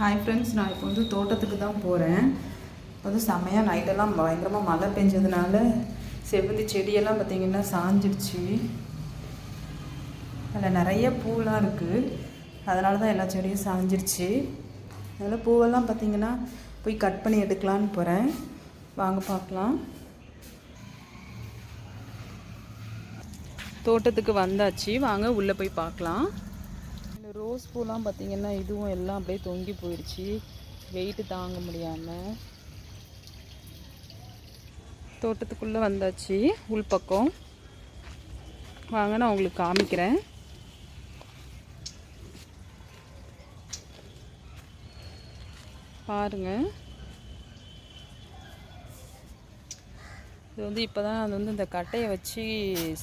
Hi friends நான் இப்போ வந்து தோட்டத்துக்கு தான் போகிறேன் இப்போ வந்து செம்மையாக நைட்டெல்லாம் பயங்கரமாக மழை பெஞ்சதுனால செவ்வந்தி செடியெல்லாம் பார்த்திங்கன்னா சாஞ்சிடுச்சு. அதில் நிறைய பூலாம் இருக்குது அதனால தான் எல்லா செடியும் சாஞ்சிடுச்சு. அதில் பூவெல்லாம் பார்த்திங்கன்னா போய் கட் பண்ணி எடுக்கலான்னு போகிறேன் வாங்க பார்க்கலாம். தோட்டத்துக்கு வந்தாச்சு. வாங்க உள்ளே போய் பார்க்கலாம். ரோஸ் பூலாம் பார்த்திங்கன்னா இதுவும் எல்லாம் அப்படியே தொங்கி போயிடுச்சு. வெயிட்டு தாங்க முடியாமல் தோட்டத்துக்குள்ளே வந்தாச்சு உள்பக்கம் வாங்க நான் உங்களுக்கு காமிக்கிறேன். பாருங்கள் இது வந்து இப்போ தான் அது வந்து இந்த கட்டையை வச்சு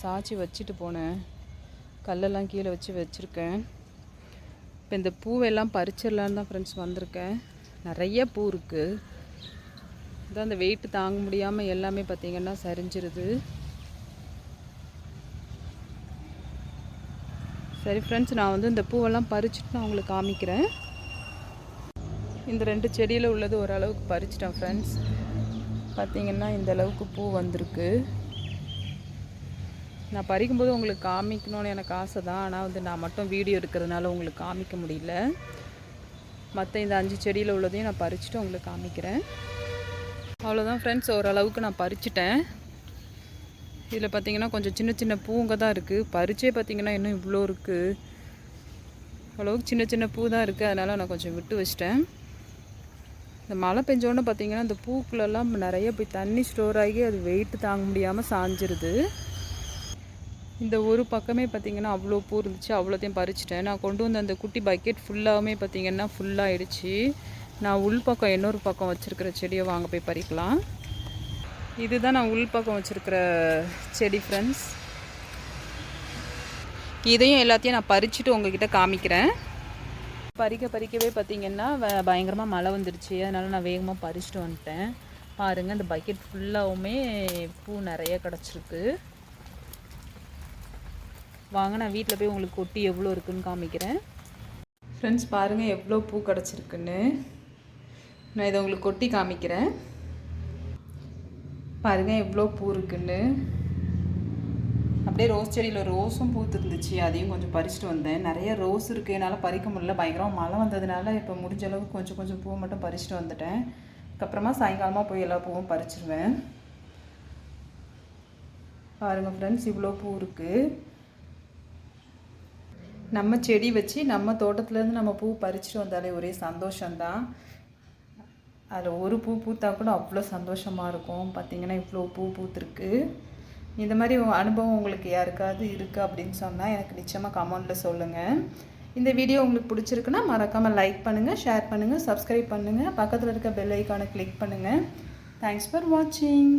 சாய்ச்சி வச்சுட்டு போனேன். கல்லெல்லாம் கீழே வச்சு வச்சுருக்கேன். இப்போ இந்த பூவெல்லாம் பறிச்சிடலான்னு தான் ஃப்ரெண்ட்ஸ் வந்திருக்கேன். நிறைய பூ இருக்குது இதான் அந்த வெயிட் தாங்க முடியாமல் எல்லாமே பார்த்திங்கன்னா சரிஞ்சிருது. சரி ஃப்ரெண்ட்ஸ் நான் வந்து இந்த பூவெல்லாம் பறிச்சுட்டு நான் உங்களுக்கு காமிக்கிறேன். இந்த ரெண்டு செடியில் உள்ளது ஓரளவுக்கு பறிச்சிட்டேன் ஃப்ரெண்ட்ஸ் பார்த்திங்கன்னா இந்த அளவுக்கு பூ வந்திருக்கு. நான் பறிக்கும்போது உங்களுக்கு காமிக்கணும்னு எனக்கு ஆசை தான் ஆனால் வந்து நான் மட்டும் வீடியோ இருக்கிறதுனால உங்களுக்கு காமிக்க முடியல. மற்ற இந்த அஞ்சு செடியில் உள்ளதையும் நான் பறிச்சுட்டு உங்களுக்கு காமிக்கிறேன். அவ்வளோதான் ஃப்ரெண்ட்ஸ் ஓரளவுக்கு நான் பறிச்சிட்டேன். இதில் பார்த்தீங்கன்னா கொஞ்சம் சின்ன சின்ன பூங்க தான் இருக்குது பறிச்சே பார்த்தீங்கன்னா இன்னும் இவ்வளோ இருக்குது அவ்வளோவுக்கு சின்ன சின்ன பூ தான் இருக்குது அதனால் நான் கொஞ்சம் விட்டு வச்சிட்டேன். இந்த மழை பெஞ்சோன்னு பார்த்தீங்கன்னா இந்த பூக்குள்ளெல்லாம் நிறைய போய் தண்ணி ஸ்டோர் ஆகி அது வெயிட்டு தாங்க முடியாமல் சாஞ்சிருது. இந்த ஒரு பக்கமே பார்த்திங்கன்னா அவ்வளோ பூ இருந்துச்சு அவ்வளோத்தையும் பறிச்சிட்டேன். நான் கொண்டு வந்த அந்த குட்டி பக்கெட் ஃபுல்லாகவுமே பார்த்திங்கன்னா ஃபுல்லாகிடுச்சு நான் உள் பக்கம் இன்னொரு பக்கம் வச்சுருக்கிற செடியை வாங்க போய் பறிக்கலாம். இதுதான் நான் உள் பக்கம் வச்சுருக்கிற செடி ஃப்ரெண்ட்ஸ் இதையும் எல்லாத்தையும் நான் பறிச்சுட்டு உங்ககிட்ட காமிக்கிறேன். பறிக்க பறிக்கவே பார்த்திங்கன்னா பயங்கரமாக மழை வந்துடுச்சு அதனால் நான் வேகமாக பறிச்சுட்டு வந்துட்டேன். பாருங்கள் இந்த பக்கெட் ஃபுல்லாகவுமே பூ நிறைய கிடச்சிருக்கு. வாங்க நான் வீட்டில் போய் உங்களுக்கு கொட்டி எவ்வளோ இருக்குன்னு காமிக்கிறேன். ஃப்ரெண்ட்ஸ் பாருங்கள் எவ்வளோ பூ கிடச்சிருக்குன்னு. நான் இதை உங்களுக்கு கொட்டி காமிக்கிறேன். பாருங்கள் எவ்வளோ பூ இருக்குன்னு. அப்படியே ரோஸ் செடியில் ரோஸும் பூத்துருந்துச்சு. அதையும் கொஞ்சம் பறிச்சுட்டு வந்தேன். நிறைய ரோஸ் இருக்குது என்னால் பறிக்க முடியல. பயங்கரமாக மழை வந்ததுனால இப்போ முடிஞ்ச அளவுக்கு கொஞ்சம் கொஞ்சம் பூவை மட்டும் பறிச்சுட்டு வந்துட்டேன். அதுக்கப்புறமா சாயங்காலமாக போய் எல்லா பூவும் பறிச்சிருவேன். பாருங்கள் ஃப்ரெண்ட்ஸ் இவ்வளோ பூ இருக்குது நம்ம செடி வச்சு நம்ம தோட்டத்துலேருந்து நம்ம பூ பறிச்சுட்டு வந்தாலே ஒரே சந்தோஷந்தான் அதில் ஒரு பூ பூத்தா கூட அவ்வளோ சந்தோஷமாக இருக்கும். பார்த்திங்கன்னா இவ்வளோ பூ பூத்துருக்கு. இந்த மாதிரி அனுபவம் உங்களுக்கு யாருக்காவது இருக்குது அப்படின்னு சொன்னால் எனக்கு நிச்சயமாக கமெண்ட்டில் சொல்லுங்கள் இந்த வீடியோ உங்களுக்கு பிடிச்சிருக்குன்னா மறக்காமல் லைக் பண்ணுங்கள் ஷேர் பண்ணுங்கள் சப்ஸ்கிரைப் பண்ணுங்கள் பக்கத்தில் இருக்க பெல் ஐக்கானை கிளிக் பண்ணுங்கள் தேங்க்ஸ் ஃபார் வாட்சிங்